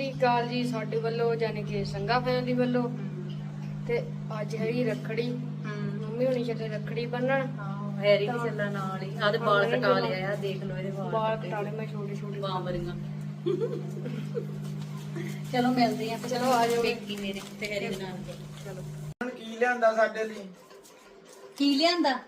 ਸ੍ਰੀ ਅਕਾਲ ਜੀ ਸਾਡੇ ਵੱਲੋਂ ਯਾਨੀ ਕਿ ਸੰਗਾ ਫੈਮਿਲੀ ਵੱਲੋਂ। ਤੇ ਅੱਜ ਹੈਗੀ ਰੱਖੜੀ। ਮੰਮੀ ਹੁਣੀ ਚੱਲੇ ਰੱਖੜੀ ਬੰਨਣ। ਹੈਰੀ ਵੀ ਚੱਲਾ ਨਾਲ ਹੀ। ਆਦੇ ਬਾਲ ਕਟਾ ਲਿਆ ਆ ਦੇਖ ਲਓ ਇਹਦੇ ਵਾਲ ਬਾਲ ਕਟਾਲੇ ਮੈਂ ਛੋਟੇ ਛੋਟੇ ਬਾਂਬਰੀਆਂ। ਚਲੋ ਮਿਲਦੇ ਆ ਚਲੋ ਆ ਜਾਓ। ਬੇਕੀ ਮੇਰੇ ਤੇ ਹੈਰੀ ਦੇ ਨਾਲ। ਚਲੋ ਹੁਣ ਕੀ ਲਿਆਂਦਾ ਸਾਡੇ ਲਈ? ਕੀ ਲਿਆਂਦਾ?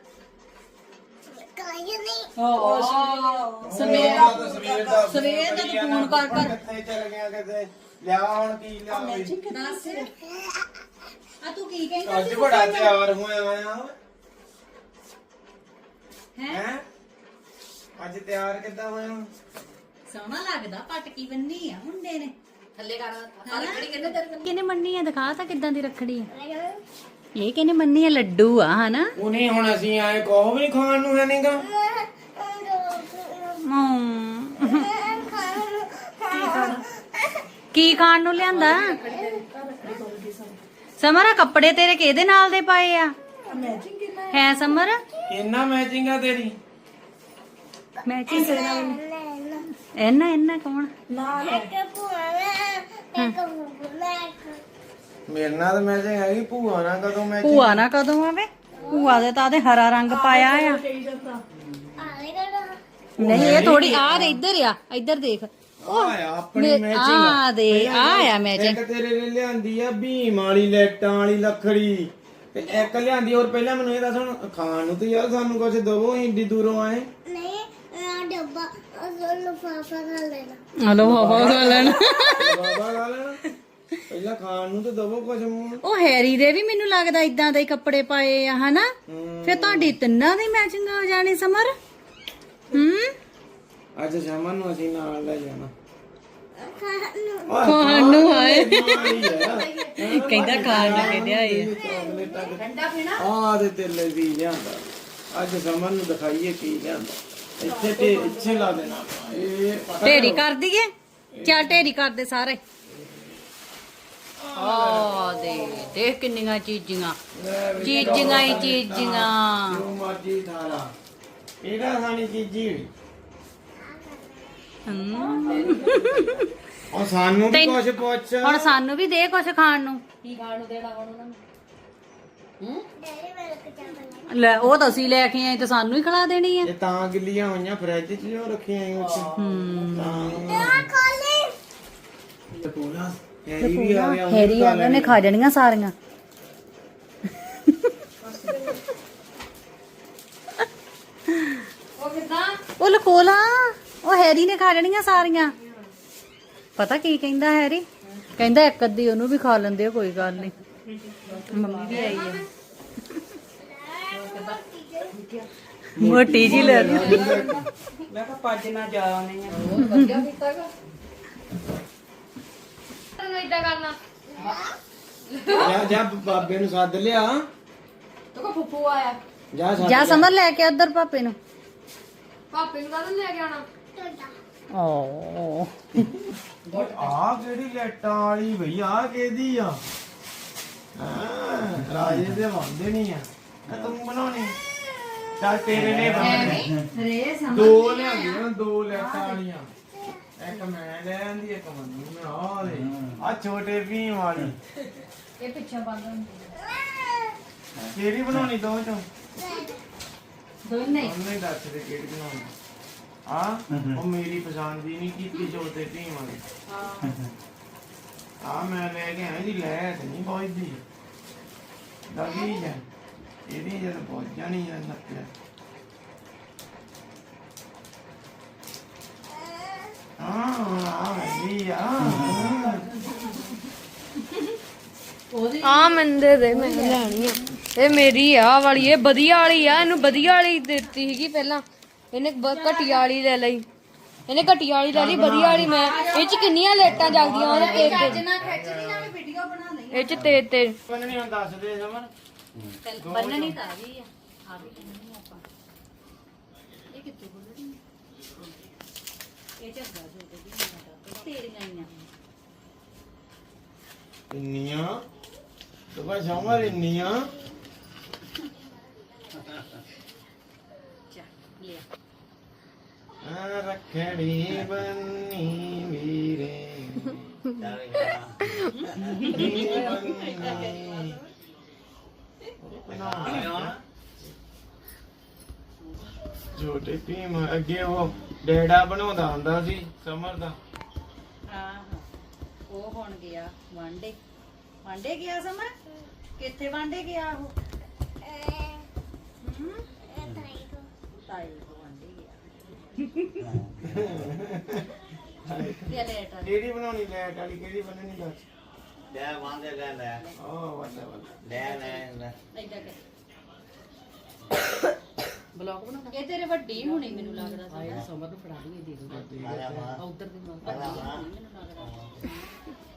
ਸਵੇਰ ਦਾ ਸਵੇਰ ਦਾ ਸਵੇਰ ਦਾ ਤੂੰ ਫੋਨ ਕਰ ਕਰ। ਕਿੱਥੇ ਚਲ ਗਿਆ ਕਿਤੇ? ਲਿਆ ਹੁਣ ਕੀ ਲਿਆਵੇ ਦੱਸ ਆ ਤੂੰ ਕੀ ਕਹਿੰਦਾ ਅੱਜ ਬੜਾ ਤਿਆਰ ਹੋਇਆ ਹੋਇਆ ਹੈ? ਹੈ? ਅੱਜ ਤਿਆਰ ਕਿੱਦਾਂ ਹੋਇਆ? ਸੋਹਣਾ ਲੱਗਦਾ ਪਟਕੀ ਬੰਨੀ ਆ ਮੁੰਡੇ ਨੇ। ਥੱਲੇ ਕਰ ਰੱਖੜੀ ਕਹਿੰਦੇ ਤੇਰੇ ਕਿਹਨੇ ਮੰਨੀ ਆ? ਦਿਖਾ ਤਾਂ ਕਿੱਦਾਂ ਦੀ ਰੱਖੜੀ ਆ। ਇਹ ਕਿਹਨੇ ਮੰਨੀ ਆ ਲੱਡੂ ਆ ਹਨਾ? ਉਹਨੇ ਹੁਣ ਅਸੀਂ ਆਏ ਕੋਹ ਵੀ ਖਾਣ ਨੂੰ ਹੈ ਨਹੀਂਗਾ ਕੀ ਖਾਣ ਨੂੰ ਲਿਆਂਦਾ? ਸਮਰ ਆ ਕੱਪੜੇ ਤੇਰੇ ਕਿਹਦੇ ਨਾਲ ਦੇ ਪਾਏ ਆ? ਹੈ ਸਮਰ? ਇੰਨਾ ਮੈਚਿੰਗ ਆ ਤੇਰੀ। ਮੈਚਿੰਗ ਕਿਹਦੇ ਨਾਲ ਇੰਨਾ ਇੰਨਾ ਕੌਣ? ਮੇਰੇ ਨਾਲ ਤਾਂ ਮੈਚਿੰਗ ਹੈਗੀ ਭੂਆ ਨਾਲ ਕਦੋਂ ਮੈਚਿੰਗ ਭੂਆ ਨਾ ਕਦੋਂ ਆਵੇ? ਭੂਆ ਦੇ ਤਾਂ ਤੇ ਹਰਾ ਰੰਗ ਪਾਇਆ ਆ। ਨਹੀਂ ਇਹ ਥੋੜੀ ਆ ਦੇ ਇੱਧਰ ਆ ਇੱਧਰ ਦੇਖ। ਆਪਣੀ ਮੈਚਿੰਗ ਆ। ਦੇ ਆ ਆ ਮੈਚਿੰਗ ਇੱਕ ਤੇਰੇ ਲਈ ਲਿਆਂਦੀ ਆ ਭੀਮ ਵਾਲੀ ਲੈਟਾਂ ਵਾਲੀ ਲੱਖੜੀ ਤੇ ਇੱਕ ਲਿਆਂਦੀ ਹੋਰ ਪਹਿਲਾਂ ਮੈਨੂੰ ਇਹ ਦੱਸ ਹੁਣ ਖਾਣ ਨੂੰ ਤੇ ਯਾਰ ਸਾਨੂੰ ਕੁਝ ਦਵੋ ਦੂਰੋਂ ਆਏ। ਹਲੋ ਹਵਾ ਖਾ ਲੈਣਾ। ਬਾਬਾ ਲਾ ਲੈਣਾ। ਪਹਿਲਾਂ ਖਾਣ ਨੂੰ ਤੇ ਦਵੋ ਕੁਝ ਮੂੰਹ ਉਹ ਹੈਰੀ ਦੇ ਵੀ ਮੈਨੂੰ ਲੱਗਦਾ ਇਦਾਂ ਦੇ ਹੀ ਕੱਪੜੇ ਪਾਏ ਆ ਹਨਾ। ਫਿਰ ਤੁਹਾਡੀ ਤਿੰਨਾਂ ਦੀ ਮੈਚਿੰਗ ਹੋ ਜਾਣੀ ਸਮਰ? ਹੂੰ? ਅੱਜ ਸ਼ਾਮਾਂ ਨੂੰ ਅਸੀਂ ਨਾਲ ਲੈ ਜਾਣਾ। ਖਾਣ ਨੂੰ ਆਏ। ਕਹਿੰਦਾ ਖਾਣ ਨੂੰ ਕਹਿੰਦੇ ਆਏ। ਠੰਡਾ ਪੀਣਾ? ਆ ਦੇ ਤੇਲੇ ਵੀ ਲਿਆਂਦਾ। ਅੱਜ ਸ਼ਾਮਾਂ ਨੂੰ ਦਿਖਾਈਏ ਕੀ ਲਿਆਂਦਾ। ਇੱਥੇ ਤੇ ਇੱਥੇ ਲਾ ਦੇਣਾ। ਇਹ ਢੇਰੀ ਕਰ। ਦਈਏ? ਚੱਲ ਢੇਰੀ ਕਰ ਦੇ ਸਾਰੇ। ਆ ਦੇ ਦੇਖ ਕਿੰਨੀਆਂ ਚੀਜ਼ੀਆਂ। ਚੀਜ਼ੀਆਂ ਹੀ ਚੀਜ਼ੀਆਂ। ਜੋ ਮਰਜ਼ੀ ਥਾਲਾ ਇਹਦਾ ਸਾਨੀ ਚੀਜ਼ੀ ਹਮ। ਉਹ ਸਾਨੂੰ ਵੀ ਕੁਝ ਪੁੱਛ। ਹੁਣ ਸਾਨੂੰ ਵੀ ਦੇ ਕੁਝ ਖਾਣ ਨੂੰ। ਲੈ ਉਹ ਤਾਂ ਅਸੀਂ ਲੈ ਕੇ ਆਏ ਤੇ ਸਾਨੂੰ ਹੀ ਖਿਲਾ ਦੇਣੀ ਆ। ਇਹ ਤਾਂ ਗਿੱਲੀਆਂ ਹੋਈਆਂ ਫਰਿੱਜ 'ਚ ਜੋ ਰੱਖੀਆਂ ਆਈਆਂ ਉੱਥੇ। ਤਾਂ ਪੂਰਾ ਹੈਰੀ ਵੀ ਆ ਗਿਆ ਉਹਨੇ ਹੈਰੀ ਆ ਉਹਨੇ ਖਾ ਜਾਣੀਆਂ ਸਾਰੀਆਂ। ਉਹ ਕਿਦਾਂ? ਉਹ ਲਕੋਲਾ ਉਹ ਹੈਰੀ ਨੇ ਖਾ ਜਾਣੀਆਂ ਸਾਰੀਆਂ। ਪਤਾ ਕੀ ਕਹਿੰਦਾ ਹੈਰੀ? ਕਹਿੰਦਾ ਇੱਕ ਅੱਧੀ ਉਹਨੂੰ ਵੀ ਖਾ ਲੈਂਦੇ ਆ ਕੋਈ ਗੱਲ ਨਹੀਂ ਮੰਮੀ ਵੀ ਆਈ ਆ। ਮੋਟੀ ਜੀ ਲੈ ਲਈ। ਮੈਂ ਕਿਹਾ ਪੱਜ ਨਾ ਜਾ ਆਉਣੇ ਆ ਵਧੀਆ ਕੀਤਾਗਾ ਤੈਨੂੰ ਇਦਾਂ ਕਰਨਾ। ਜਾ ਜਾ ਬਾਬੇ ਨੂੰ ਸੱਦ ਲਿਆ। ਤੂੰ ਕੋ ਫੁੱਫੂ ਆਇਆ। ਜਾ ਸੱਦ ਜਾ ਸਮਰ ਲੈ ਕੇ ਉਧਰ ਪਾਪੇ ਨੂੰ। ਪਾਪੇ ਨੂੰ ਕਾਹਦੋਂ ਲੈ ਕੇ ਆਉਣਾ? ਓ ਆ ਕਿਹੜੀ ਲੈਟਾਂ ਵਾਲੀ ਭਈ ਆ ਕਿਹਦੀ ਆ? ਹਾਂ ਰਾਜੇ ਦੇ ਵੰਦੇ ਨਹੀਂ ਆ। ਤੂੰ ਬਣਾਉਣੀ? ਚੱਲ ਤੇਰੇ ਲਈ ਬਣਾਉਣੀ। ਰੇ ਦੋ ਲਿਆਂਦੀਆਂ ਦੋ ਲੈਟਾਂ ਵਾਲੀਆਂ। ਇੱਕ ਮੈਂ ਲੈ ਆਂਦੀ ਇੱਕ ਮੰਨੂ ਮੈਂ ਆ ਦੇ ਆ ਛੋਟੇ ਭੀਮ ਵਾਲੀ। ਇਹ ਪਿੱਛੇ ਬੰਦ ਕਿਹੜੀ ਬਣਾਉਣੀ ਦੋ ਚੋਂ ਦੋਨੇ ਉਹਨੇ ਦੱਸ ਦੇ ਕਿਹੜੀ ਬਣਾਉਣੀ। ਆ ਉਹ ਮੇਰੀ ਪਸੰਦ ਦੀ ਨਹੀਂ ਕੀਤੀ ਛੋਟੇ ਭੀਮ ਵਾਲੀ। ਆ ਮੈਂ ਲੈ ਕੇ ਆਇਆ ਜੀ ਲੈ ਤੇ ਨਹੀਂ ਪਹੁੰਚਦੀ। ਦਗੀ ਜਾ। ਇਹਦੀ ਜਦ ਪਹੁੰਚ ਜਾਣੀ ਆ ਵੀ ਆ ਮੰਦੇ ਦੇ ਮੈਂ ਲੈਣੀ ਆ। ਇਹ ਮੇਰੀ ਆ ਵਾਲੀ, ਇਹ ਵਧੀਆ ਵਾਲੀ ਆ, ਇਹਨੂੰ ਵਧੀਆ ਵਾਲੀ ਦਿੱਤੀ ਸੀਗੀ ਪਹਿਲਾਂ। ਇਹਨੇ ਬ- ਵਾਲੀ ਲੈ ਲਈ। ਇਹਨੇ ਘਟੀਆ ਵਾਲੀ ਲੈ ਲਈ, ਵਧੀਆ ਵਾਲੀ ਮੈਂ। ਇਹ ਚ ਕਿੰਨੀਆਂ ਲੇਟਾਂ ਜਗਦੀਆਂ ਉਹਦੇ ਤੇ ਤੇ। ਨਾ ਖਿੱਚਦੀ ਨਾ ਵੀਡੀਓ ਬਣਾ ਲਈ ਇਹ ਚ ਤੇ ਤੇ। ਬੰਨਣੀ ਹੁਣ ਦੱਸ ਦੇ ਸਮਰ ਬੰਨਣੀ ਤਾਂ ਆ ਗਈ ਆ। ਆ ਵੀ ਬੰਨਣੀ ਆਪਾਂ। ਇਹ ਕਿੱਥੇ ਬੰਨਣੀ ਇਹ ਝੱਗਾ ਤੇਰੀਆਂ ਹੀ ਆ। ਇੰਨੀਆਂ? ਤੂੰ ਬਾ ਸਮਰ ਇੰਨੀਆਂ? ਚਾ ਲਿਆ। ਆ ਰੱਖੜੀ ਬੰਨੀ ਵੀਰੇ। ਛੋਟੇ ਭੀਮ ਅੱਗੇ ਉਹ ਡੇੜਾ ਬਣਾਉਂਦਾ ਹੁੰਦਾ ਸੀ ਸਮਰ ਦਾ ਆਹੋ। ਉਹ ਹੁਣ ਗਿਆ ਵਾਂਡੇ। ਵਾਂਡੇ ਗਿਆ ਸਮਰ ਕਿੱਥੇ ਵਾਂਡੇ ਗਿਆ ਉਹ? ਹਮ? ਤਾਈ ਕੋ ਵਾਂਡੇ ਗਿਆ। ਇਹ ਲੇਟ ਆ ਕਿਹੜੀ ਬਣਾਉਣੀ ਲੈਟ ਵਾਲੀ ਕਿਹੜੀ ਬਣਨੀ ਦੱਸ ਲੈ ਵਾਂਦੇ ਲੈ ਲੈ। ਉਹ ਵੱਡਾ ਵੱਡਾ ਲੈ ਲੈ ਲੈ। ਏਦਾਂ ਕਰ। ਬਲੌਗ ਬਣਾ ਇਹ ਤੇਰੇ ਵੱਡੀ ਹੋਣੀ ਮੈਨੂੰ ਲੱਗਦਾ ਸੀ ਸਮਰ ਨੂੰ ਫੜਾ ਲਈ ਦੇ ਦੋ ਆਇਆ ਉਧਰ ਦੀ ਮਾਂ। ਆਇਆ ਮਾਂ ਮੈਨੂੰ ਲੱਗਦਾ।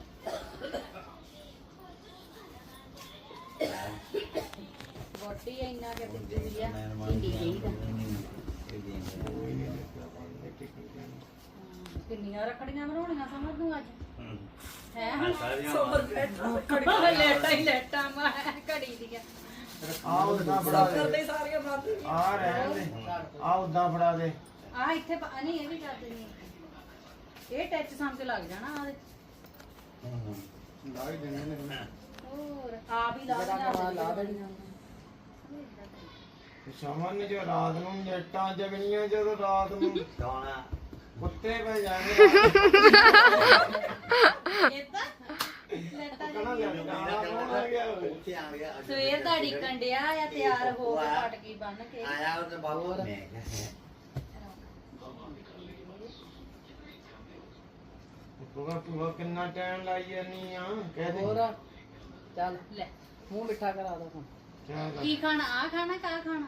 ਵੱਡੀ ਇੰਨਾ ਕਿ ਦਿੱਤੀ ਆ। ਮੈਂ ਮਾਂ ਢਿੱਡੀ ਗਈ ਦਾ ਹੂੰ ਕਿੰਨੀਆਂ ਰੱਖੜੀਆਂ ਬਣਾਉਣੀਆਂ ਸਮਰ ਨੂੰ ਅੱਜ? ਹੈ। ਸਾਰੀਆਂ ਕੜੀਆਂ ਲੈਟਾ ਹੀ ਲੈਟਾ ਮਾ ਘੜੀ ਦੀਆਂ। ਆ ਉਦਾਂ ਫੜਾ ਦੇ। ਆ ਰਹਿਣ ਦੇ। ਆ ਉਦਾਂ ਫੜਾ ਦੇ। ਆ ਇੱਥੇ ਪਾ- ਨਹੀਂ ਇਹ ਵੀ ਕਰ ਦੇਣੀ ਇਹ ਟੱਚ ਸਾਹਮਣੇ ਲੱਗ ਜਾਣਾ ਆ ਲਾ ਹੀ ਦੇਣੇ ਨੇ। ਹੋਰ ਆਪ ਹੀ ਲਾ ਦੇਣਾ ਲਾ ਦੇਣੀਆਂ ਸਮਰ ਨੇ ਜੋ ਰਾਤ ਨੂੰ ਜੱਟਾਂ ਜਗਣੀਆਂ ਜਦੋਂ ਰਾਤ ਨੂੰ। ਕੁੱਤੇ ਪੈ ਜਾਣਗੇ ਇਹ ਤਾਂ ਆ ਗਿਆ ਉੱਥੇ ਆ ਗਿਆ ਸਵੇਰ ਦਾ ਢਿੱਕਣ ਡਿਆ ਆ ਤਿਆਰ ਹੋ ਕੇ ਪਟਕੀ ਬੰਨ ਕੇ। ਆਇਆ ਉਹ ਤੇ ਬਾਬੂ ਨੇ ਪੂਰਾ ਪੂਰਾ ਕਿੰਨਾ ਟਾਈਮ ਲਾਈ ਜਾਨੀ ਆ? ਕਹਿ ਦੇ। ਚੱਲ ਲੈ ਮੂੰਹ ਮਿੱਠਾ ਕਰਾ ਦੋ ਹੁਣ ਚੱਲ। ਕੀ ਖਾਣਾ? ਆ ਖਾਣਾ ਕਾ ਖਾਣਾ?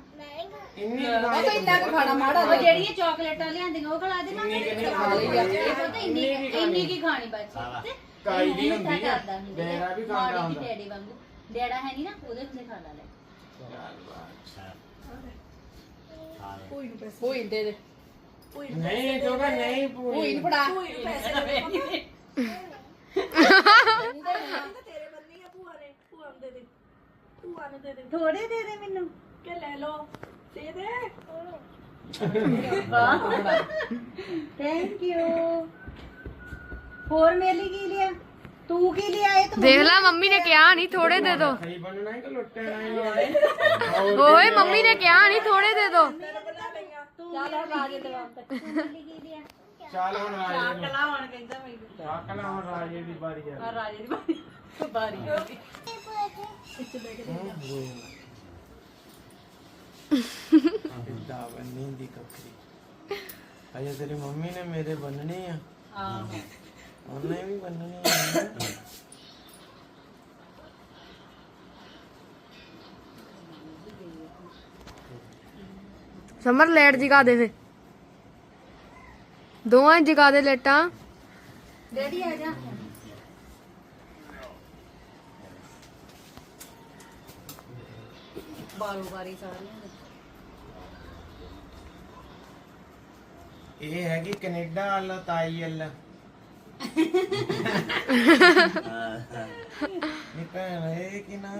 ਇੰਨੀ ਉਹ ਇੰਨਾ ਕੁ ਖਾਣਾ ਮਾੜਾ ਉਹ ਜਿਹੜੀਆਂ ਚਾਕਲੇਟਾਂ ਲਿਆਂਦੀਆਂ ਉਹ ਖਿਲਾ ਦੇ ਨਾ ਇੰਨੀ ਕਿੰਨੀ ਖਾ ਲਈ ਇਹ ਪਤਾ ਇੰਨੀ ਇੰਨੀ ਕੀ ਖਾਣੀ? ਬੱਚੇ ਤੇ ਕਾਈ ਦੀ ਹੁੰਦੀ ਆ। ਡੇਰਾ ਵੀ ਖਾਂਦਾ ਹੁੰਦਾ। ਡੈਡੀ ਵਾਂਗੂ। ਡੈਡਾ ਹੈ ਨਹੀਂ ਨਾ ਉਹਦੇ ਹੁੰਦੇ ਖਾ ਲਾ ਲੈ ਕੋਈ ਦੇ ਦੇ ਨਹੀਂ ਕਿਉਂਕਿ ਨਹੀਂ ਪੂਰੀ ਨੂੰ ਫੜਾ। ਥੋੜੇ ਦੇ ਦੇ। ਮੈਨੂੰ। ਕੇ ਲੈ ਲੋ ਦੇ ਦੇ। ਥੈਂਕ ਯੂ ਹੋਰ ਮੇਰੇ ਲਈ ਕੀ ਲਿਆ? ਤੂੰ ਕੀ ਲਿਆ ਇਹ ਤੂੰ ਦੇਖ ਲੈ ਮੰਮੀ ਨੇ ਕਿਹਾ ਨਹੀਂ ਥੋੜੇ ਦੇ ਦੋ। ਸਹੀ ਬਣਨਾ ਹੈ ਕਿ ਲੁੱਟਣਾ ਹੀ ਓਏ ਮੰਮੀ ਨੇ ਕਿਹਾ ਨਹੀਂ ਥੋੜੇ ਦੇ ਦੋ। ਚੱਲ ਹੁਣ ਰਾਜੇ ਦੇ ਤੂੰ ਮੇਰੇ ਲਈ ਕੀ ਲਿਆ? ਚੱਲ ਹੁਣ ਰਾਜੇ ਨੂੰ ਕਲਾ ਹੁਣ ਕਹਿੰਦਾ ਮੈਨੂੰ। ਚਾਕਲਾ ਹੁਣ ਰਾਜੇ ਦੀ ਵਾਰੀ ਆ। ਰਾਜੇ ਦੀ ਬਾਰੀ ਬਾਰੀ ਆ ਗਈ। ਕਿੱਦਾਂ ਬੰਨੀ ਦੀ ਕੱਕਰੀ ਅਜੇ ਤੇਰੀ ਮੰਮੀ ਨੇ ਮੇਰੇ ਬੰਨਣੀ ਆ। ਆਹੋ। ਉਹਨੇ ਵੀ ਬੰਨਣੀ ਆ ਸਮਰ ਲੈਟ ਜਗਾ ਦੇ ਫੇ ਦੋਵਾਂ ਹੀ ਜਗਾ ਦੇ ਲੈਟਾਂ ਡੈਡੀ ਆ ਜਾ। ਬਾਰੋ ਬਾਰੀ ਸਾਰੀਆਂ ਦੇ। ਇਹ ਹੈਗੀ ਕੈਨੇਡਾ ਵਾਲਾ ਤਾਈ ਇਹ ਭੈਣ ਇਹ ਕੀ ਨਾ?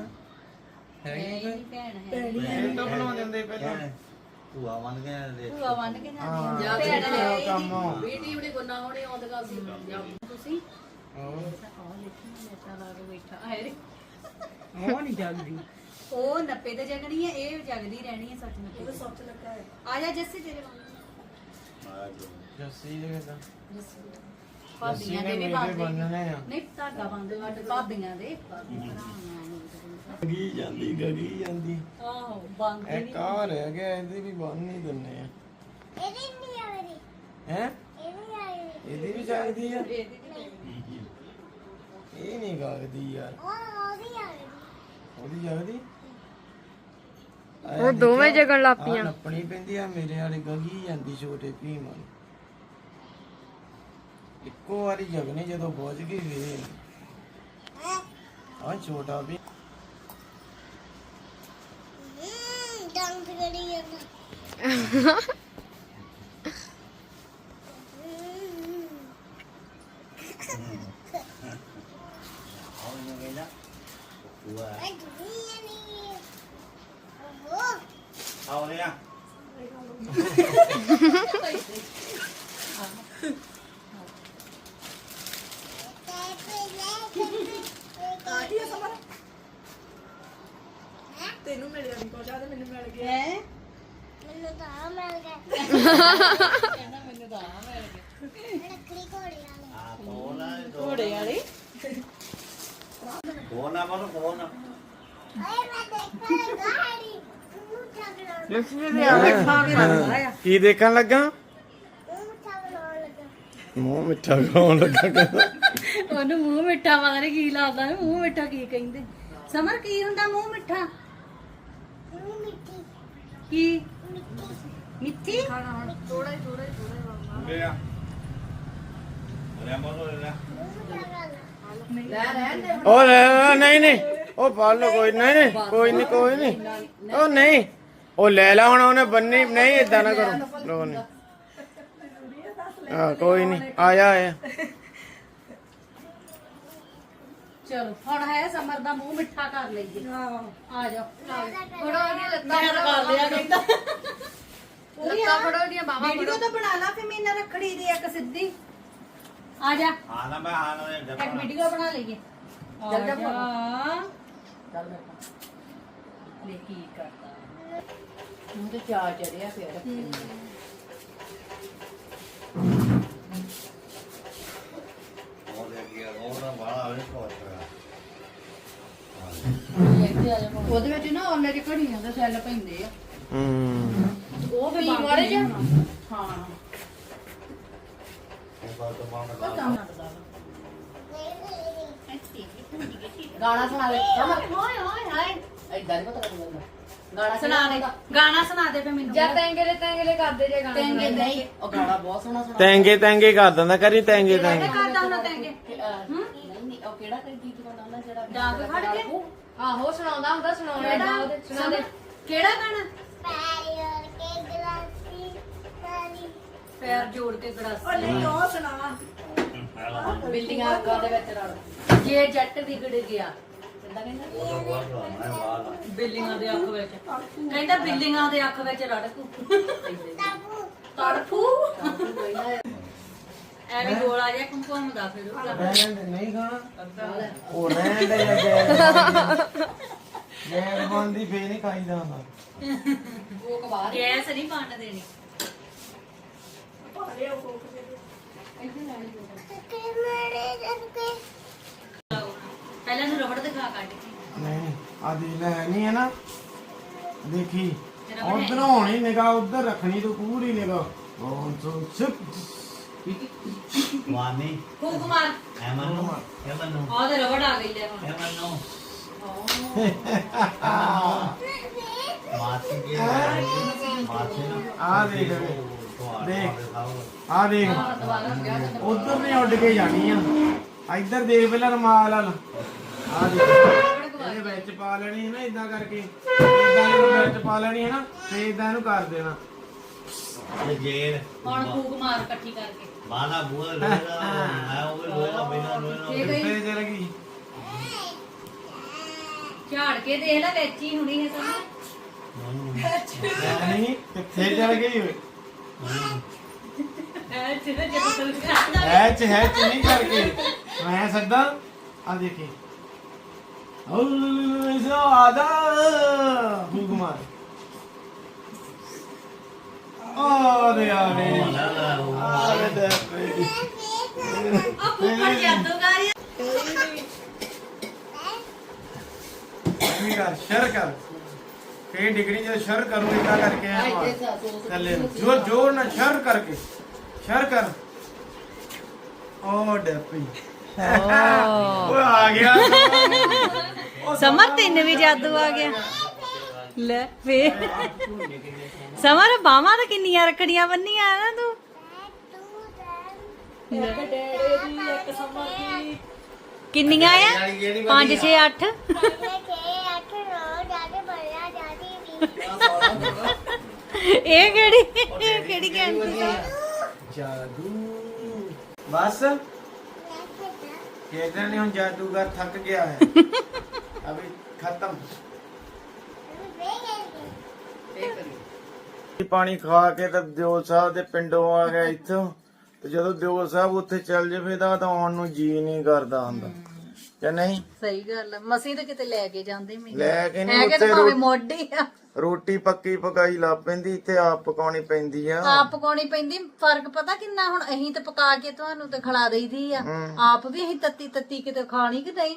ਹੈਗੀ ਭੈਣ ਹੈ। ਇਹ ਤਾਂ ਬਣਾ ਦਿੰਦੇ ਪਹਿਲਾਂ। ਤੂੰ ਆ ਮੰਨ ਗਿਆ ਦੇ ਭੂਆ ਵੰਡ ਕੇ ਹਾਂ ਨਾ ਭੈਣ ਹੈ ਕੰਮ ਬੀਟੀ ਬੜੀ ਗੁੰਨਾ ਹੋਣੀ ਆਉਂਦਾ ਸੀ। ਤੁਸੀਂ। ਹੋਰ। ਕੇ ਹੈ ਉਹ ਨਹੀਂ ਜਾਂਦੀ ਉਹ ਨੱਪੇ ਤੇ ਜਗਣੀ ਹੈ ਇਹ ਜਗਦੀ ਰਹਿਣੀ ਹੈ ਸੱਚ ਨੱਪੇ ਤੇ ਸੱਚ ਲੱਗਾ ਹੈ ਆ ਜਾ ਜੱਸੀ ਤੇਰੇ ਵਾਂਗ ਜੱਸੀ ਦੇ ਦਾ ਭਾਬੀਆਂ ਦੇ ਨੇ ਵੀ ਮੇਰੇ ਬੰਦੇ ਬੰਨਣੇ ਆ। ਨਹੀਂ ਧਾਗਾ ਬੰਦੇ ਵੱਟ ਭਾਬੀਆਂ ਦੇ। ਭਰਾਵਾਂ ਗਗੀ ਜਾਂਦੀ ਗਗੀ ਜਾਂਦੀ। ਆਹੋ ਬੰਦੇ ਇੱਕ ਆ ਰਹਿ ਗਿਆ ਇਹਦੀ ਵੀ ਬੰਨ ਨਹੀਂ ਦਿੰਨੇ ਆ। ਹੈ? ਇਹਦੀ ਵੀ ਚਾਹੀਦੀ ਆ? ਇਹ ਨਹੀਂ ਗਾਗਦੀ ਯਾਰ। ਉਹਦੀ ਜਾਗਦੀ? ਉਹ ਦੋਵੇਂ ਜਗਣ ਲੱਗ ਪਈਆਂ। ਨੱਪਣੀ ਪੈਂਦੀ ਆ ਮੇਰੇ ਵਾਲੀ ਗਗੀ ਜਾਂਦੀ ਛੋਟੇ ਭੀਮ ਵਾਲੀ। ਇੱਕੋ ਵਾਰੀ ਜਗਣੀ ਜਦੋਂ ਬੁੱਝ ਗਈ ਵੇ। ਆ ਛੋਟਾ ਵੀ। ਆਉਂ ਨੂੰ ਕਹਿੰਦਾ ਤੂੰ ਆ ਆਉ ਲੈ ਆ ਤੈਨੂੰ ਮਿਲਿਆ ਨਹੀਂ ਕੁਛ ਆ ਤੇ ਮੈਨੂੰ ਮਿਲ ਗਿਆ ਹੈ ਮੈਨੂੰ ਤਾਂ ਆ ਮਿਲ ਗਿਆ ਕਹਿੰਦਾ ਮੈਨੂੰ ਤਾਂ ਆ ਮਿਲ ਗਿਆ ਲੱਕੜੀ ਘੋੜੇ ਵਾਲੀ ਫੋਨ ਆ ਮਨ ਫੋਨ ਕੀ ਦੇਖਣ ਲੱਗਾ? ਮੂੰਹ ਮਿੱਠਾ ਖਾਉਣ ਲੱਗਾ ਕਹਿੰਦਾ। ਉਹਨੂੰ ਮੂੰਹ ਮਿੱਠਾ ਬਾਰੇ ਕੀ ਲੱਗਦਾ ਮੂੰਹ ਮਿੱਠਾ ਕੀ ਕਹਿੰਦੇ? ਸਮਰ, ਕੀ ਹੁੰਦਾ ਮੂੰਹ ਮਿੱਠਾ? ਕੀ? ਤੂੰ ਮਿੱਟੀ ਕੀ ਮਿੱਟੀ ਮਿੱਠੀ ਲੈ ਆ। ਲੈ ਮਨ ਲੈ ਤੂੰ ਠਗਣਾ ਲੈ ਰਹਿਣ ਦੇ ਉਹ ਲੈ ਲੈ, ਨਹੀਂ ਨਹੀਂ। ਉਹ ਪਾ ਲਓ ਕੋਈ ਨਹੀਂ ਨਹੀਂ ਕੋਈ ਨਹੀਂ ਕੋਈ ਨਹੀਂ। ਉਹ ਨਹੀਂ। ਉਹ ਲੈ ਲਾ ਹੁਣ ਉਹਨੇ ਬੰਨੀ ਨਹੀਂ ਇਦਾਂ ਨਾ ਕਰੋ। ਲੋ ਨਹੀਂ ਆ ਕੋਈ ਨਹੀਂ। ਆਇਆ ਆਇਆ। ਚਲੋ ਹੁਣ ਹੈ ਸਮਰ ਦਾ ਮੂੰਹ ਮਿੱਠਾ ਕਰ ਲਈਏ। ਆ ਜਾਓ। ਫੜੋ ਉਹਦੀਆਂ ਲੱਤਾਂ ਕਰ ਲਿਆ ਕਹਿੰਦਾ ਲੱਤਾਂ ਫੜੋ ਉਹਦੀਆਂ ਬਾਹਾਂ ਵੀਡੀਓ ਤਾਂ ਬਣਾ ਲਾ ਫੇ ਮੀਨਾ ਰੱਖੜੀ ਦੀ ਇੱਕ ਸਿੱਧੀ। ਆ ਜਾ। ਆ ਨਾ ਮੈਂ ਆ ਨਾ ਇੱਕ ਵੀਡੀਓ ਬਣਾ ਲਈਏ। ਚੱਲ ਜਾ ਆ ਚੱਲ ਮੇਰੇ ਕੋਲ। ਲੈ ਕੀ ਕਰਦਾ। ਮੂੰਹ ਤੇ ਚਾਹ ਚੜਿਆ ਫਿਰ ਉਹ ਲੈ ਗਿਆ ਉਹ ਨਾ ਬਾਲਾ ਆਵੇ ਕੋਟ ਇੱਥੇ ਆ ਜਾ ਉਹਦੇ ਵਿੱਚ ਨਾ ਉਹਨੇ ਦੀ ਘੜੀਆਂ ਦੇ ਸੈੱਲ ਪੈਂਦੇ ਆ। ਹੂੰ। ਉਹ ਵੀ? ਹਾਂ। ਗਾਣਾ ਸੁਣਾ ਦੇ। ਸਮਰ ਹਾਏ ਹਾਏ ਹਾਏ। ਐਦਾਂ ਨਹੀਂ ਪਤਾ ਲੱਗਦਾ। ਗਾਣਾ ਸੁਣਾ ਦੇ। ਗਾਣਾ ਸੁਣਾ ਦੇ ਫੇ ਮੈਨੂੰ। ਜਾਂ ਤੈਂਗਲੇ ਤੈਂਗਲੇ ਕਰਦੇ ਜੇ ਗਾਣਾ ਤੈਂਗੇ ਨਹੀਂ। ਉਹ ਗਾਣਾ ਬਹੁਤ ਸੋਹਣਾ ਸੁਣਾ ਤੈਂਗੇ ਤੈਂਗੇ ਕਰ ਦਿੰਦਾ ਕਰੀ ਤੈਂਗੇ ਤੈਂਗੇ। ਕਰਦਾ ਹੁਣ ਤੈਂਗੇ। ਨਹੀਂ ਨਹੀਂ ਉਹ ਕਿਹੜਾ ਕੋਈ ਗੀਤ ਗਾਉਂਦਾ ਹੁੰਦਾ ਜਿਹੜਾ ਡਾਂਗ ਖੜ ਕੇ? ਆਹੋ ਸੁਣਾਉਂਦਾ ਹੁੰਦਾ ਸੁਣਾਉਣਾ ਸੁਣਾ ਦੇ। ਕਿਹੜਾ ਗਾਣਾ? ਪੈਰ ਜੋੜ ਕੇ ਗੜਾਸੀ ਨਹੀਂ ਉਹ ਸੁਣਾ। ਬਿੱਲੀਆਂ ਅੱਖਾਂ ਦੇ ਵਿੱਚ ਰਲ। ਜੇ ਜੱਟ ਵਿਗੜ ਗਿਆ। ਕਹਿੰਦਾ? ਉਹ ਬਿੱਲੀਆਂ ਦੇ ਅੱਖ ਵਿੱਚ। ਕਹਿੰਦਾ ਬਿੱਲੀਆਂ ਦੇ ਅੱਖ ਵਿੱਚ ਰੜਕੂ। ਤਾਬੂ ਤੜਫੂ। ਕੋਈ ਨਾ ਐਵੇਂ ਗੋਲਾ ਜਿਹਾ ਘੁੰਮਦਾ ਫਿਰੂਗਾ ਨਹੀਂ ਖਾਣਾ। ਉਹ ਰਹਿਣ ਦੇ ਜਾਂ ਗੈਰ ਬੰਦੀ ਫੇ ਨਹੀਂ ਖਾਈਦਾ ਹੁੰਦਾ। ਉਹ ਕਬਾਰ ਗੈਸ ਨਹੀਂ ਬੰਨ ਦੇਣੀ ਪਹਿਲਾਂ ਨੂੰ ਰਬੜ ਦਿਖਾ ਕੱਢ ਕੇ। ਨਹੀਂ ਆ ਦੇ ਲੈ ਨਹੀਂ ਹੈ ਨਾ। ਦੇਖੀ ਉਧਰ ਹੋਣੀ ਨਿਗਾਹ ਉਧਰ ਰੱਖਣੀ ਤੂੰ ਪੂਰੀ ਨਿਗਾਹ। ਉਹ ਸੋ ਸਿਪ ਮਾਨੀ ਫੂਕ ਮਾਰ ਐ ਮਨੂ ਐ ਮਨੂ। ਆਹ ਤੇ ਰਬੜ ਆ ਗਈ ਲੈ ਹੁਣ। ਐ ਮਨੂ। ਮਾਤੀ ਕੀ ਮਾਤੀ ਆ ਦੇਖ ਦੇਖ। ਆ ਦੇਖ। ਉਧਰ ਨਹੀਂ ਉੱਡ ਕੇ ਜਾਣੀ ਆ। ਇੱਧਰ ਦੇਖ ਪਹਿਲਾਂ ਰਮਾਲ ਵਾਲ। ਆ ਦੇਖ। ਇਹਦੇ ਵਿੱਚ ਪਾ ਲੈਣੀ ਹੈ ਨਾ ਇਦਾਂ ਕਰਕੇ। ਇਦਾਂ ਇਹਨੂੰ ਵਿੱਚ ਪਾ ਲੈਣੀ ਹੈ ਨਾ ਤੇ ਇਦਾਂ ਇਹਨੂੰ ਕਰ ਦੇਣਾ। ਜੇਰ ਹੁਣ ਫੂਕ ਮਾਰ ਇਕੱਠੀ ਕਰਕੇ। ਬਾਲਾ ਬੂਆ ਲੋਇਆ ਮੈਂ ਉਹ ਲੋਇਆ ਬਿਨਾ ਲੋਇਆ ਕਿੱਥੇ ਚਲ ਗਈ। ਝਾੜ ਕੇ ਦੇਖ ਲੈ ਵਿੱਚ ਹੀ ਹੁਣੀ ਹੈ ਸਭ। ਨਹੀਂ। ਕਿੱਥੇ ਚਲ ਗਈ। ਓਏ ਐ ਜਿਹੜਾ ਨਹੀਂ ਕਰਕੇ। ਮੈਂ ਸੱਦਾ ਆ ਦੇਖੀ। ਓ ਆਦਾ ਫੂਕ ਮਾਰ ਆ ਦੇ ਦੇ ਆ ਜਾਦੂਗਾਰੀ ਸ਼ਰ ਕਰ ਫੇ ਡਿਗਰੀ ਜੇ ਸ਼ਰ ਕਰੋ ਇਦਾਂ ਕਰਕੇ ਆ। ਥੱਲੇ ਨੂੰ। ਜੋਰ ਜੋਰ ਨਾਲ ਸ਼ਰ ਕਰਕੇ ਸ਼ਰ ਕਰ। ਓ ਡੱਪੀ। ਉਹ ਆ ਗਿਆ। ਸਮਰ ਤਿੰਨ ਵੀ ਜਾਦੂ ਆ ਗਿਆ। ਲੈ ਵੇ ਸਮਰ ਬਾਹਾਂ ਤਾਂ ਕਿੰਨੀਆਂ ਰੱਖੜੀਆਂ ਬੰਨੀਆਂ ਨਾ ਤੂੰ? ਤੂੰ ਤਾਂ ਡੇੜੇ ਦੀ ਇੱਕ ਸਮਰ ਦੀ ਕਿੰਨੀਆਂ? ਆ 5 6 8 ਮੈਂ ਕੇ ਅੱਠ ਰੋ ਜਾਦੇ ਬੜਿਆ ਜਾਦੀ ਵੀ ਇਹ ਕਿਹੜੀ? ਇਹ ਕਿਹੜੀ ਕਹਿੰਦੀ ਜਾਦੂ। ਬਸ। ਖੇਡਣਾ ਨਹੀਂ ਹੁਣ ਜਾਦੂਗਰ ਥੱਕ ਗਿਆ ਹੈ। ਅਭੀ ਖਤਮ। ਪਾਣੀ ਖਾ ਕੇ ਤਾਂ ਦਿਓਲ ਸਾਹਿਬ ਦੇ ਪਿੰਡੋਂ ਆ ਗਿਆ ਇੱਥੋਂ। ਤੇ ਜਦੋਂ ਦਿਓਲ ਸਾਹਿਬ ਉੱਥੇ ਚੱਲ ਜਾਵੇ ਤਾਂ ਤਾਂ ਆਉਣ ਨੂੰ ਜੀ ਨਹੀਂ ਕਰਦਾ ਹੁੰਦਾ। ਕਿ ਨਹੀਂ? ਸਹੀ ਗੱਲ ਮਸੀਂ ਤਾਂ ਕਿਤੇ ਲੈ ਕੇ ਜਾਂਦੇ ਮੈਨੂੰ ਲੈ ਕੇ ਨਹੀਂ ਉੱਥੇ ਭਾਵੇਂ ਮੋਢੀ ਆ? ਰੋਟੀ ਪੱਕੀ ਪਕਾਈ ਲਾ ਪੈਂਦੀ ਇੱਥੇ ਆਪ ਪਕਾਉਣੀ ਪੈਂਦੀ ਆ। ਆਪ ਪਕਾਉਣੀ ਪੈਂਦੀ ਫ਼ਰਕ ਪਤਾ ਕਿੰਨਾ? ਹੁਣ ਅਸੀਂ ਤੇ ਪਕਾ ਕੇ ਤੁਹਾਨੂੰ ਤੇ ਖਿਲਾ ਦਈਦੀ ਆ। ਆਪ ਵੀ ਅਸੀਂ ਤੱਤੀ ਤੱਤੀ ਕਿਤੇ ਖਾਣੀ ਕਿ ਨਹੀਂ?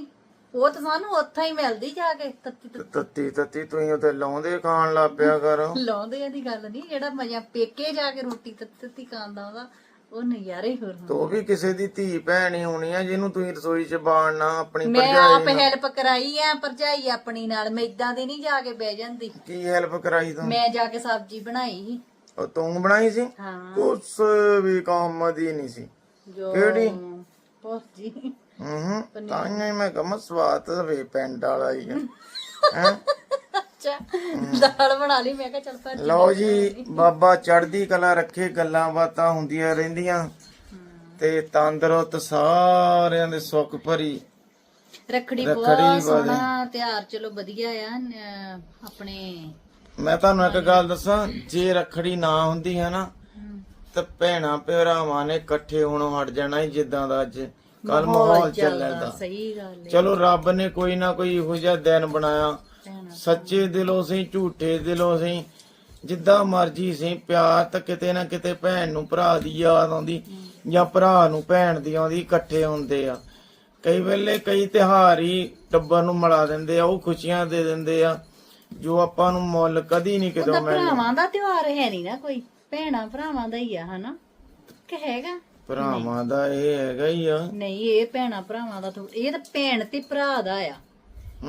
ਉਹ ਤਾਂ ਸਾਨੂੰ ਉੱਥੇ ਹੀ ਮਿਲਦੀ ਜਾ ਕੇ ਤੱਤੀ ਤੱਤੀ। ਤੱਤੀ ਤੁਸੀਂ ਉੱਥੇ ਲਾਉਂਦੇ ਖਾਣ ਲੱਗ ਪਿਆ ਕਰੋ। ਲਾਉਂਦੇ ਆ ਦੀ ਗੱਲ ਨਹੀਂ ਜਿਹੜਾ ਮਜ਼ਾ ਪੇਕੇ ਜਾ ਕੇ ਰੋਟੀ ਤੱਤੀ ਤੱਤੀ ਖਾਣ ਦਾ ਉਹਦਾ। ਉਹ ਨਜ਼ਾਰਾ ਹੀ ਹੋਰ ਹੁੰਦਾ ਤੋ ਵੀ ਕਿਸੇ ਦੀ ਧੀ ਭੈਣ ਹੀ ਹੋਣੀ ਆ ਜਿਹਨੂੰ ਤੁਸੀਂ ਰਸੋਈ 'ਚ ਬਾੜਨਾ ਆਪਣੀ ਮੈਂ ਆਪ ਭਰਜਾਈ ਹੈਲਪ ਕਰਾਈ ਆ ਭਰਜਾਈ ਆਪਣੀ ਨਾਲ। ਮੈਂ ਇਦਾਂ ਦੀ ਨਹੀਂ ਜਾ ਕੇ ਬਹਿ ਜਾਂਦੀ। ਕੀ ਹੈਲਪ ਕਰਾਈ ਤੂੰ? ਮੈਂ ਜਾ ਕੇ ਸਬਜ਼ੀ ਬਣਾਈ ਸੀ। ਉਹ ਤੂੰ ਬਣਾਈ ਸੀ? ਹਾਂ। ਕੁਛ ਵੀ ਕੰਮ ਦੀ ਨਹੀਂ ਸੀ। ਜੋ ਕਿਹੜੀ? ਬਹੁਤ ਜੀ। ਹੂੰ ਤਾਂ ਹੀ ਮੈਂ ਕਮ ਸਵਾਦ ਵੇ ਪਿੰਡ ਵਾਲਾ ਹੀ ਆ। ਹੈਂ? ਦਾਲ ਬਣਾ ਲਈ ਮੈਂ ਕਿਹਾ ਚੱਲ ਭੱਜ ਲਓ ਜੀ ਬਾਬਾ ਚੜ੍ਹਦੀ ਕਲਾ ਰੱਖੇ ਗੱਲਾਂ ਬਾਤਾਂ ਹੁੰਦੀਆਂ ਰਹਿੰਦੀਆਂ ਤੇ ਤੰਦਰੁਸਤ ਸਾਰਿਆਂ ਦੇ ਸੁੱਖ ਭਰੀ ਰੱਖੜੀ ਬਹੁਤ। ਸੋਹਣਾ ਤਿਉਹਾਰ ਚਲੋ ਵਧੀਆ ਆ ਨ- ਆਪਣੇ ਮੈਂ ਤੁਹਾਨੂੰ ਇੱਕ ਗੱਲ ਦੱਸਾਂ ਜੇ ਰੱਖੜੀ ਨਾ ਹੁੰਦੀ ਹੈ ਨਾ ਤੇ ਭੈਣਾ ਭਰਾਵਾਂ ਨੇ ਇਕੱਠੇ ਹੋਣੋਂ ਹਟ ਜਾਣਾ ਸੀ ਜਿੱਦਾਂ ਦਾ ਅੱਜ ਕੱਲ ਮਾਹੌਲ ਚੱਲਦਾ ਦਾ ਸਹੀ ਗੱਲ ਹੈ ਚਲੋ ਰੱਬ ਨੇ ਕੋਈ ਨਾ ਕੋਈ ਇਹੋ ਜਿਹਾ ਦਿਨ ਬਣਾਇਆ। ਸੱਚੇ ਦਿਲੋਂ ਸੀ ਝੂਠੇ ਦਿਲੋਂ ਸੀ ਜਿੱਦਾਂ ਮਰਜ਼ੀ ਸੀ ਪਿਆਰ ਤਾਂ ਕਿਤੇ ਨਾ ਕਿਤੇ ਭੈਣ ਨੂੰ ਭਰਾ ਦੀ ਯਾਦ ਆਉਂਦੀ ਜਾਂ ਭਰਾ ਨੂੰ ਭੈਣ ਦੀ ਆਉਂਦੀ ਇਕੱਠੇ ਹੁੰਦੇ ਆ। ਕਈ ਵੇਲੇ ਕਈ ਤਿਹਾਰ ਹੀ ਟੱਬਰ ਨੂੰ ਮਿਲਾ ਦਿੰਦੇ ਆ ਉਹ ਖੁਸ਼ੀਆਂ ਦੇ ਦਿੰਦੇ ਆ ਜੋ ਆਪਾਂ ਨੂੰ ਮੁੱਲ ਕਦੀ ਨਹੀਂ ਕਿਤੇ ਤਾਂ ਮਿਲਣਾ। ਭਰਾਵਾਂ ਦਾ ਤਿਉਹਾਰ ਹੈ ਨਹੀਂ ਨਾ ਕੋਈ ਭੈਣਾਂ ਭਰਾਵਾਂ ਦਾ ਹੀ ਆ ਹਨਾ? ਕਿ ਹੈਗਾ? ਭਰਾਵਾਂ ਦਾ ਇਹ ਹੈਗਾ ਹੀ ਆ। ਨਹੀਂ ਇਹ ਭੈਣਾਂ ਭਰਾਵਾਂ ਦਾ ਥੋ- ਇਹ ਤਾਂ ਭੈਣ ਤੇ ਭਰਾ ਦਾ ਆ।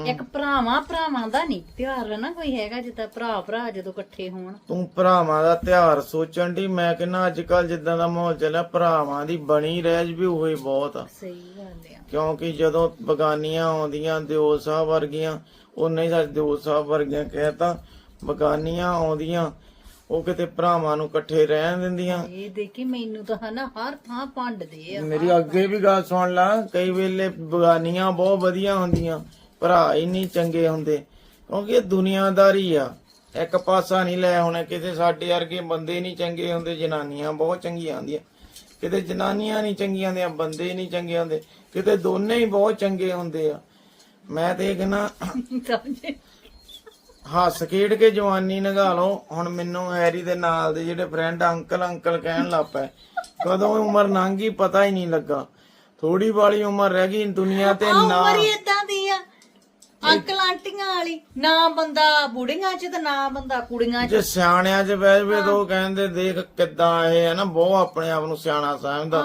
ਇੱਕ ਭਰਾਵਾਂ ਭਰਾਵਾਂ ਦਾ ਨਹੀਂ ਤਿਉਹਾਰ ਨਾ ਕੋਈ ਹੈਗਾ ਜਿੱਦਾਂ ਭਰਾ ਭਰਾ ਜਦੋਂ ਇਕੱਠੇ ਹੋਣ। ਤੂੰ ਭਰਾਵਾਂ ਦਾ ਤਿਉਹਾਰ ਸੋਚਣ ਦੀ ਮੈਂ ਕਹਿੰਦਾ ਅੱਜ ਕੱਲ ਜਿੱਦਾਂ ਦਾ ਮਾਹੌਲ ਚੱਲਿਆ ਭਰਾਵਾਂ ਦੀ ਬਣੀ ਰਹਿਜ ਵੀ ਉਹੀ ਬਹੁਤ ਆ। ਸਹੀ ਗੱਲ ਆ। ਕਿਉਂਕਿ ਜਦੋਂ ਬਗਾਨੀਆਂ ਆਉਂਦੀਆਂ ਦਿਓ ਸਾਹਿਬ ਵਰਗੀਆਂ ਉਹ ਨਹੀਂ ਸੱਚ ਦਿਓ ਸਾਹਿਬ ਵਰਗੀਆਂ ਕਹਿਤਾ ਬਗਾਨੀਆਂ ਆਉਂਦੀਆਂ ਉਹ ਕਿਤੇ ਭਰਾਵਾਂ ਨੂੰ ਇਕੱਠੇ ਰਹਿਣ ਦਿੰਦੀਆਂ। ਇਹ ਦੇਖੀ ਮੈਨੂੰ ਤਾਂ ਹਨਾ ਹਰ ਥਾਂ ਭੰਡਦੇ ਆ ਮੇਰੀ ਅੱਗੇ ਵੀ ਗੱਲ ਸੁਣ ਲਾ ਕਈ ਵੇਲੇ ਬਗਾਨੀਆਂ ਬਹੁਤ ਵਧੀਆ ਹੁੰਦੀਆਂ ਭਰਾ ਹੀ ਨਹੀਂ ਚੰਗੇ ਹੁੰਦੇ ਕਿਉਂਕਿ ਇਹ ਦੁਨੀਆਦਾਰੀ ਆ। ਇੱਕ ਪਾਸਾ ਨਹੀਂ ਲੈ ਹੁਣ ਕਿਤੇ ਸਾਡੇ ਵਰਗੇ ਬੰਦੇ ਨਹੀਂ ਚੰਗੇ ਹੁੰਦੇ ਜਨਾਨੀਆਂ ਬਹੁਤ ਚੰਗੀਆਂ ਹੁੰਦੀਆਂ। ਕਿਤੇ ਜਨਾਨੀਆਂ ਨਹੀਂ ਚੰਗੀਆਂ ਹੁੰਦੀਆਂ ਬੰਦੇ ਨਹੀਂ ਚੰਗੇ ਹੁੰਦੇ ਕਿਤੇ ਦੋਨੇ ਹੀ ਬਹੁਤ ਚੰਗੇ ਹੁੰਦੇ ਆ। ਮੈਂ ਤੇ ਕਹਿੰਦਾ ਹੱਸ ਖੇਡ ਕੇ ਜਵਾਨੀ ਨਗਾ ਲਓ। ਹੁਣ ਮੈਨੂੰ ਹੈਰੀ ਦੇ ਨਾਲ ਦੇ ਜਿਹੜੇ ਫਰੈਂਡ ਅੰਕਲ ਅੰਕਲ ਕਹਿਣ ਲੱਗ ਪਏ। ਕਦੋਂ ਉਮਰ ਲੰਘੀ ਪਤਾ ਹੀ ਨਹੀਂ ਲੱਗਾ। ਥੋੜੀ ਵਾਲੀ ਉਮਰ ਰਹਿ ਗਈ ਦੁਨੀਆ ਤੇ ਨਾ। ਉਮਰ ਹੀ ਇਦਾਂ ਦੀ ਆ ਅੰਕਲ ਆਂਟੀਆਂ ਵਾਲੀ ਨਾ ਬੰਦਾ ਬੁੜੀਆਂ ਚ ਤੇ ਨਾ ਬੰਦਾ ਕੁੜੀਆਂ ਚ। ਜੇ ਸਿਆਣਿਆਂ 'ਚ ਬਹਿ ਜਵੇ ਤਾਂ ਉਹ ਕਹਿੰਦੇ ਦੇਖ ਕਿੱਦਾਂ ਇਹ ਹੈ ਨਾ ਬਹੁਤ ਆਪਣੇ ਆਪ ਨੂੰ ਸਿਆਣਾ ਸਮਝਦਾ।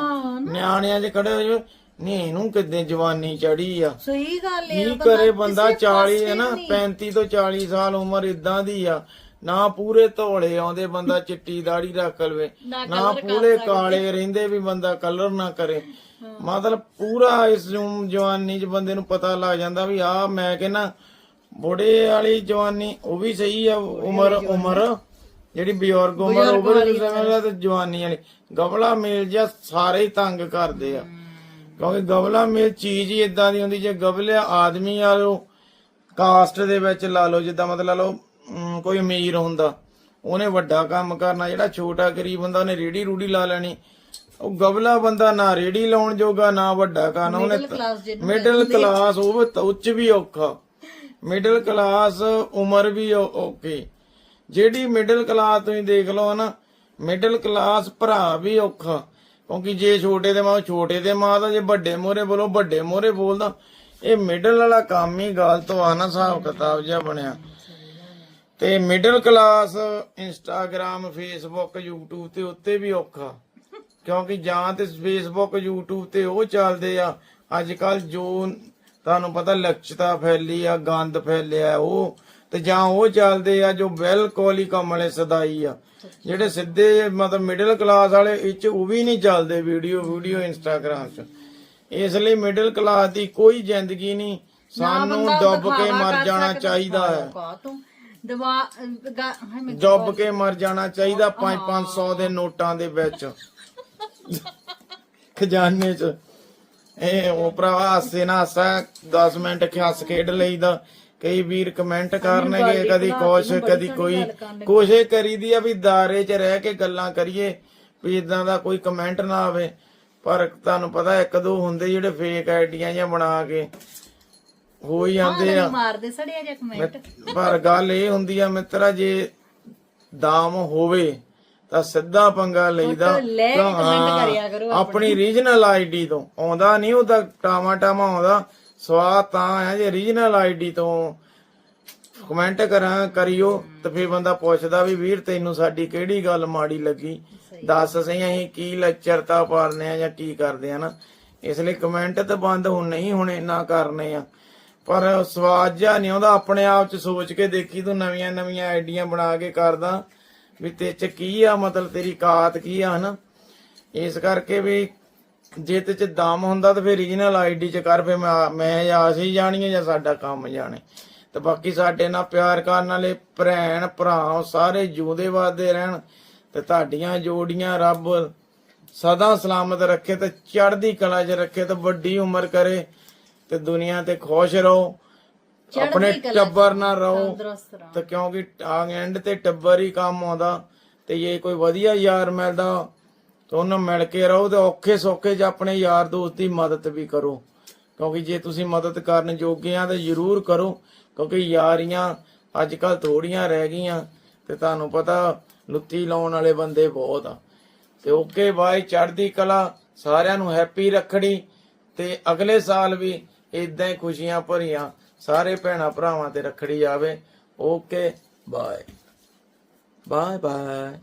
ਨਿਆਣਿਆਂ 'ਚ ਖੜੇ ਹੋ ਜਾਵੇ ਨਹੀਂ ਇਹਨੂੰ ਕਿੱਦਾਂ ਜਵਾਨੀ ਚੜੀ ਆ? ਸਹੀ ਗੱਲ ਕੀ ਹੈ ਕਰੇ ਬੰਦਾ 40 ਹੈ ਨਾ 35 ਤੋਂ 40 ਸਾਲ ਉਮਰ ਇਦਾਂ ਦੀ ਆ। ਨਾ ਪੂਰੇ ਧੋਲੇ ਆਉਂਦੇ ਬੰਦਾ ਚਿੱਟੀ ਦਾੜੀ ਰੱਖ ਲਵੇ ਨਾ ਪੂਰੇ ਕਾਲੇ ਰਹਿੰਦੇ ਵੀ ਬੰਦਾ ਕਲਰ ਨਾ ਕਰੇ। ਮਤਲਬ ਪੂਰਾ ਇਸ ਨੂੰ ਜਵਾਨੀ 'ਚ ਬੰਦੇ ਨੂੰ ਪਤਾ ਲੱਗ ਜਾਂਦਾ ਵੀ ਆ ਮੈਂ ਕਹਿੰਦਾ ਬੁੜੇ ਵਾਲੀ ਜਵਾਨੀ ਉਹ ਵੀ ਸਹੀ ਆ ਉਮਰ ਉਮਰ। ਜਿਹੜੀ ਬਜ਼ੁਰਗ ਉਮਰ ਉਹ ਵੀ ਸਮਝਦਾ ਤੇ ਜਵਾਨੀ ਵਾਲੀ। ਗਵਲਾ ਮੇਲ ਜਿਹਾ ਸਾਰੇ ਹੀ ਤੰਗ ਕਰਦੇ ਆ। ਕਿਉਂਕਿ ਗਵਲਾ ਮੇਲ ਚੀਜ਼ ਹੀ ਇਦਾਂ ਦੀ ਹੁੰਦੀ ਜੇ ਗਵਲਿਆ ਆਦਮੀ ਆ ਲੋ ਕਾਸਟ ਦੇ ਵਿੱਚ ਲਾ ਲਓ ਜਿੱਦਾਂ ਮਤਲਬ ਲਓ ਅਮ, ਕੋਈ ਅਮੀਰ ਹੁੰਦਾ ਉਹਨੇ ਵੱਡਾ ਕੰਮ ਕਰਨਾ ਜਿਹੜਾ ਛੋਟਾ ਗਰੀਬ ਹੁੰਦਾ ਉਹਨੇ ਰੇੜੀ ਰੂੜੀ ਲਾ ਲੈਣੀ। ਉਹ ਗਵਲਾ ਬੰਦਾ ਨਾ ਰੇੜੀ ਲਾਉਣ ਜੋਗਾ ਨਾ ਵੱਡਾ ਕਰਨਾ ਉਹਨੇ ਕਲਾਸ ਜਿਹਨੂੰ ਮਿਡਲ ਕਲਾਸ ਉਹ ਵੀ ਉੱਚ ਵੀ ਔਖਾ। ਮਿਡਲ ਕਲਾਸ ਉਮਰ ਵੀ ਔ- ਔਖੀ। ਜਿਹੜੀ ਮਿਡਲ ਕਲਾਸ ਤੁਸੀਂ ਦੇਖ ਲਓ ਨਾ ਮਿਡਲ ਕਲਾਸ ਭਰਾ ਵੀ ਔਖਾ। ਕਿਉਂਕਿ ਜੇ ਛੋਟੇ ਦੇ ਮਾਂ ਛੋਟੇ ਦੇ ਮਾਂ ਦਾ ਜੇ ਵੱਡੇ ਮੋਰੇ ਬੋਲੋ ਵੱਡੇ ਮੋਰੇ ਬੋਲਦਾ ਇਹ ਮਿਡਲ ਵਾਲਾ ਕੰਮ ਹੀ ਗਲਤ ਆ ਨਾ ਹਿਸਾਬ ਕਿਤਾਬ ਜਿਹਾ ਬਣਿਆ। ਤੇ middle class Instagram Facebook YouTube ਤੇ ਉੱਤੇ ਵੀ ਔਖਾ। ਕਿਉਂਕਿ ਜਾਂ ਤੇ ਫੇਸਬੁੱਕ YouTube ਤੇ ਉਹ ਚੱਲਦੇ ਆ। ਅੱਜ ਕੱਲ ਜੋ ਤੁਹਾਨੂੰ ਪਤਾ ਲਕਸ਼ਤਾ ਫੈਲੀ ਆ ਗੰਦ ਫੈਲਿਆ ਉਹ ਤੇ ਜਾਂ ਉਹ ਚੱਲਦੇ ਆ ਜੋ ਬਿਲਕੁਲ ਹੀ ਕਮਲੇ ਸਦਾਈ ਆ। ਜਿਹੜੇ ਸਿੱਧੇ ਮਤਲਬ ਮਿਡਲ ਕਲਾਸ ਵਾਲੇ ਇਹ ਚ ਉਹ ਵੀ ਨਹੀਂ ਚੱਲਦੇ ਵੀਡੀਓ ਵੀਡੀਓ ਇੰਸਟਾਗ੍ਰਾਮ 'ਚ। ਇਸ ਲਈ ਮਿਡਲ ਕਲਾਸ ਦੀ ਕੋਈ ਜ਼ਿੰਦਗੀ ਨਹੀਂ। ਸਾਨੂੰ ਡੁੱਬ ਕੇ ਮਰ ਜਾਣਾ ਚਾਹੀਦਾ ਹੈ। ਦਵਾ ਡੁੱਬ ਕੇ ਮਰ ਜਾਣਾ ਚਾਹੀਦਾ 5-500 ਦੇ ਨੋਟਾਂ ਦੇ ਵਿੱਚ। ਖਜ਼ਾਨੇ 'ਚ। ਇਹ ਉਹ ਭਰਾ ਹਾਸੇ ਨਾ ਹਾਸਾ 10 ਮਿੰਟ ਖਿਆਸ ਖੇਡ ਲਈਦਾ। ਕਈ ਵੀਰ ਕਮੈਂਟ ਕਰਨਗੇ ਕਦੀ ਕੁਛ ਕਦੀ ਕੋਈ। ਕੋਸ਼ਿਸ਼ ਕਰੀਦੀ ਆ ਵੀ ਦਾਰੇ 'ਚ ਰਹਿ ਕੇ ਗੱਲਾਂ ਕਰੀਏ ਵੀ ਇਦਾਂ ਦਾ ਕੋਈ ਕਮੈਂਟ ਨਾ ਆਵੇ। ਪਰ ਤੁਹਾਨੂੰ ਪਤਾ ਇੱਕ ਦੋ ਹੁੰਦੇ ਜਿਹੜੇ ਫੇਕ ਆਈਡੀਆਂ ਜਾਂ ਬਣਾ ਕੇ ਹੋ ਹੀ ਜਾਂਦੇ ਆ। ਮਾਰਦੇ ਸੜਿਆ ਜਿਹਾ ਕਮੈਂਟ ਪਰ ਗੱਲ ਇਹ ਹੁੰਦੀ ਆ ਮਿੱਤਰਾ ਜੇ ਦਾਮ ਹੋਵੇ ਤਾਂ ਸਿੱਧਾ ਪੰਗਾ ਲਈਦਾ। ਹਾਂ, ਕਰੋ ਆਪਣੀ। ਰੀਜਨਲ ਆਈਡੀ ਤੋਂ। ਆਉਂਦਾ ਨਹੀਂ ਉਹਦਾ ਟਾਮਾ ਟਾਮਾ ਆਉਂਦਾ। ਸਵਾਦ ਤਾਂ ਆ ਜੇ ਰੀਜਨਲ ਆਈਡੀ ਤੋਂ। ਕਮੈਂਟ ਕਰਾਂ ਕਰਿਓ। ਤੇ ਫਿਰ ਬੰਦਾ ਪੁੱਛਦਾ ਵੀ ਵੀਰ ਤੈਨੂੰ ਸਾਡੀ ਕਿਹੜੀ ਗੱਲ ਮਾੜੀ ਲੱਗੀ? ਦੱਸ ਸਹੀ ਅਸੀਂ ਕੀ ਲੈਕਚਰਤਾ ਪਾਰਨੇ ਆ ਜਾਂ ਕੀ ਕਰਦੇ ਆ ਨਾ। ਇਸ ਲਈ ਕਮੈਂਟ ਤਾਂ ਬੰਦ ਹੁਣ ਨਹੀਂ ਹੁਣ ਇੰਨਾ ਕਰਨੇ ਆ। ਪਰ ਸਵਾਦ ਜਿਹਾ ਨਹੀਂ ਆਉਂਦਾ। ਆਪਣੇ ਆਪ ਚ ਸੋਚ ਕੇ ਦੇਖੀ ਤੂੰ ਨਵੀਆਂ ਨਵੀਆਂ ਆਈਡੀਆਂ ਬਣਾ ਕੇ ਕਰਦਾ। ਵੀ ਤੇ ਚ ਕੀ ਆ, ਮਤਲਬ ਤੇਰੀ ਕਾਤ ਕੀ ਆ, ਹਨਾ? ਇਸ ਕਰਕੇ ਵੀ ਜੇ ਤੇ ਚ ਦਮ ਹੁੰਦਾ ਤਾਂ ਫਿਰ ਰੀਜਨਲ ਆਈਡੀ ਚ ਕਰ ਫੇ ਮੈਂ ਜਾਂ ਅਸੀਂ ਜਾਣੀਏ ਜਾਂ ਸਾਡਾ ਕੰਮ ਜਾਣੇ। ਤੇ ਬਾਕੀ ਸਾਡੇ ਨਾਲ ਪਿਆਰ ਕਰਨ ਵਾਲੇ ਭੈਣ ਭਰਾ ਸਾਰੇ ਜਿਉਂਦੇ ਵਾਦੇ ਰਹਿਣ ਤੇ ਤੁਹਾਡੀਆਂ ਜੋੜੀਆਂ ਰੱਬ ਸਦਾ ਸਲਾਮਤ ਰੱਖੇ ਤੇ ਚੜ੍ਹਦੀ ਕਲਾ 'ਚ ਰੱਖੇ ਤੇ ਵੱਡੀ ਉਮਰ ਕਰੇ ਤੇ ਦੁਨੀਆ ਤੇ ਖੁਸ਼ ਰਹੋ। ਆਪਣੇ ਟੱਬਰ ਨਾਲ ਰਹੋ ਤੇ ਕਿਉਂਕਿ ਟਾਂਗ ਐਂਡ ਤੇ ਟੱਬਰ ਹੀ ਕੰਮ ਆਉਂਦਾ ਤੇ ਜੇ ਕੋਈ ਵਧੀਆ ਯਾਰ ਮਿਲਦਾ ਤਾਂ ਉਹਨੂੰ ਮਿਲ ਕੇ ਰਹੋ ਤੇ ਔਖੇ ਸੌਖੇ 'ਚ ਆਪਣੇ ਯਾਰ ਦੋਸਤ ਦੀ ਮਦਦ ਵੀ ਕਰੋ। ਕਿਉਂਕਿ ਜੇ ਤੁਸੀਂ ਮਦਦ ਕਰਨ ਜੋਗੇ ਆ ਤਾਂ ਜ਼ਰੂਰ ਕਰੋ ਕਿਉਂਕਿ ਯਾਰੀਆਂ ਅੱਜ ਕੱਲ ਥੋੜੀਆਂ ਰਹਿ ਗਈਆਂ ਤੇ ਤੁਹਾਨੂੰ ਪਤਾ ਲੁੱਤੀ ਲਾਉਣ ਵਾਲੇ ਬੰਦੇ ਬਹੁਤ ਆ। ਤੇ ਓਕੇ ਬਾਈ ਚੜ੍ਹਦੀ ਕਲਾ ਸਾਰਿਆਂ ਨੂੰ ਹੈਪੀ ਰੱਖੜੀ ਤੇ ਅਗਲੇ ਸਾਲ ਵੀ ਇਦਾਂ ਹੀ ਖੁਸ਼ੀਆਂ ਭਰੀਆਂ। ਸਾਰੇ ਭੈਣਾ ਭਰਾਵਾਂ ਤੇ ਰੱਖੜੀ ਆਵੇ ਓਕੇ ਬਾਏ ਬਾਏ ਬਾਏ